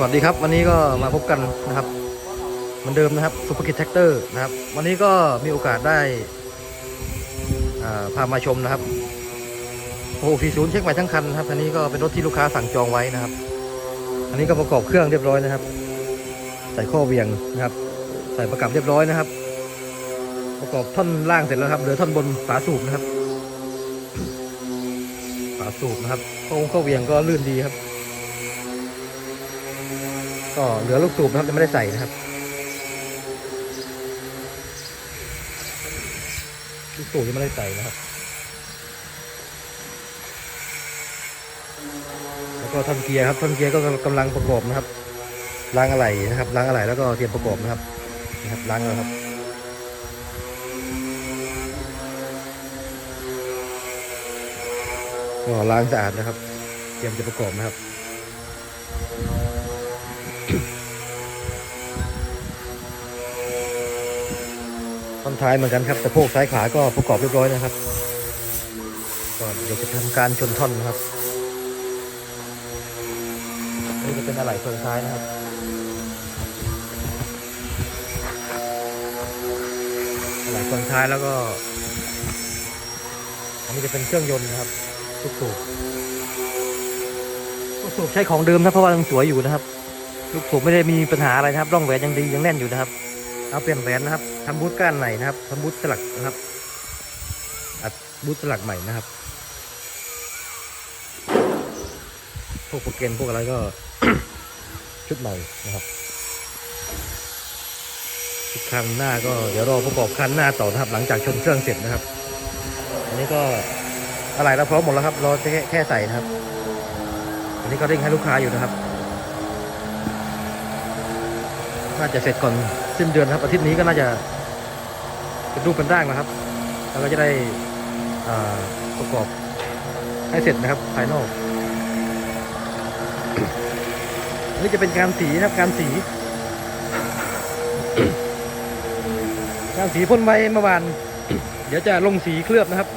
สวัสดีครับ วันนี้ก็มาพบกันนะครับเหมือนเดิมนะครับซุปเปอร์คิดแท็กเตอร์นะครับ วันนี้ก็มีโอกาสได้าพามาชมนะครับโอ้ฟีศูนย์เช็คใหม่ทั้งคันนะครับอันนี้ก็เป็นรถที่ลูกค้าสั่งจองไว้นะครับ อันนี้ก็ประกอบเครื่องเรียบร้อยนะครับ ใส่ข้อเวียงนะครับ ใส่ประกับเรียบร้อยนะครับ ประกอบท่อนล่างเสร็จแล้วครับเหลือท่อนบนฝาสูบนะครับฝาสูบนะครับข้อวงข้อเวียงก็ลื่นดีครับ ก็เหลือลูกสูบนะครับยังไม่ได้ใส่นะครับ ลูกสูบยังไม่ได้ใส่นะครับ แล้วก็ท่อนเกียร์ครับท่อนเกียร์ก็กำลังประกอบนะครับล้างอะไหล่นะครับล้างอะไหล่แล้วก็เตรียมประกอบนะครับนะครับล้างแล้วครับก็ล้างสะอาดนะครับ เตรียมจะประกอบนะครับ ท่อนท้ายเหมือนกันครับแต่โพกซ้ายขาก็ประกอบเรียบร้อยนะครับก็เดี๋ยวจะทำการชนท่อนนะครับนี่จะเป็นอะไหล่เฟืองท้ายนะครับอะไหล่เฟืองท้ายแล้วก็อันนี้จะเป็นเครื่องยนต์นะครับลูกสูบลูกสูบใช้ของเดิมนะเพราะว่ายังสวยอยู่นะครับ ลูกสูบไม่ได้มีปัญหาอะไรนะครับ ร่องแหวนยังดียังแน่นอยู่นะครับ เอาเปลี่ยนแหวนนะครับทำบูทก้านใหม่นะครับทำบูทสลักนะครับ อัดบูทสลักใหม่นะครับ พวกโปรแกรมพวกอะไรก็ชุดใหม่นะครับชุดคันหน้าก็เดี๋ยวรอประกอบคันหน้าต่อนะครับ หลังจากชนเครื่องเสร็จนะครับ อันนี้ก็อะไรแล้วพร้อมหมดแล้วครับรอแค่แค่ใส่นะครับ อันนี้ก็เร่งให้ลูกค้าอยู่นะครับน่าจะเสร็จก่อน สิ้นเดือนครับอาทิตย์นี้ก็น่าจะเป็นรูปเป็นร่างนะครับ แล้วก็จะได้ประกอบให้เสร็จนะครับภายนอกนนี้จะเป็นการสีนะครับการสี การสีพ่นไว้เมื่อวาน เดี๋ยวจะลงสีเคลือบนะครับ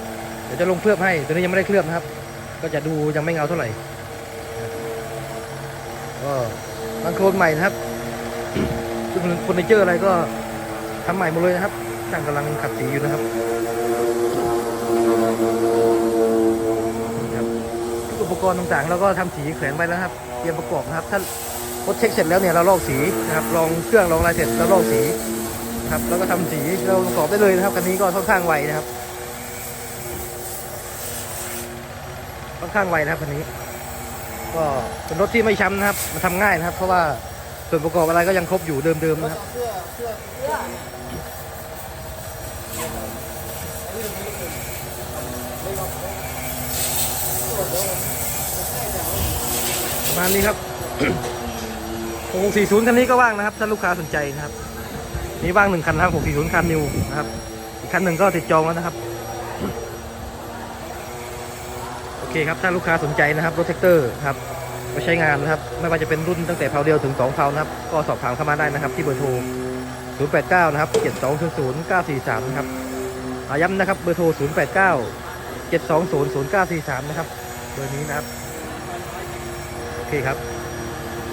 เดี๋ยวจะลงเคลือบให้ตัวนี้ยังไม่ได้เคลือบนะครับ ก็จะดูยังไม่เงาเท่าไหร่ก็บางโครนใหม่นะครับ ซึ่งเฟอร์นิเจอร์อะไรก็ทำใหม่หมดเลยนะครับช่างกำลังขัดสีอยู่นะครับครับอุปกรณ์ต่างๆแล้วก็ทำสีแขวนไว้แล้วครับ เตรียมประกอบนะครับ ถ้ารถเช็คเสร็จแล้วเนี่ยเราลอกสีนะครับ ลองเครื่องลองอะไรเสร็จแล้วลอกสีนะครับ แล้วก็ทำสีเราประกอบได้เลยนะครับคันนี้ก็ค่อนข้างไวนะครับ ค่อนข้างไวนะครับคันนี้ ก็เป็นรถที่ไม่ช้ำนะครับ มันทำง่ายนะครับ เพราะว่า ส่วนประกอบอะไรก็ยังครบอยู่เดิมๆนะครับประมาณนี้ครับ640คันนี้ก็ว่างนะครับ ถ้าลูกค้าสนใจนะครับ นี่ว่างหนึ่งคันนะครับ640คันนิวนะครับ อีกคันหนึ่งก็ติดจองแล้วนะครับ โอเคครับ ถ้าลูกค้าสนใจนะครับรถแท็กเตอร์ครับ ไปใช้งานนะครับ ไม่ว่าจะเป็นรุ่นตั้งแต่เพาเดียวถึง2เพานะครับ ก็สอบถามเข้ามาได้นะครับ ที่เบอร์โทร 089 นะครับ 7200 943 นะครับย้ำนะครับ เบอร์โทร 089 720 0943 นะครับ เบอร์นี้นะครับ โอเคครับ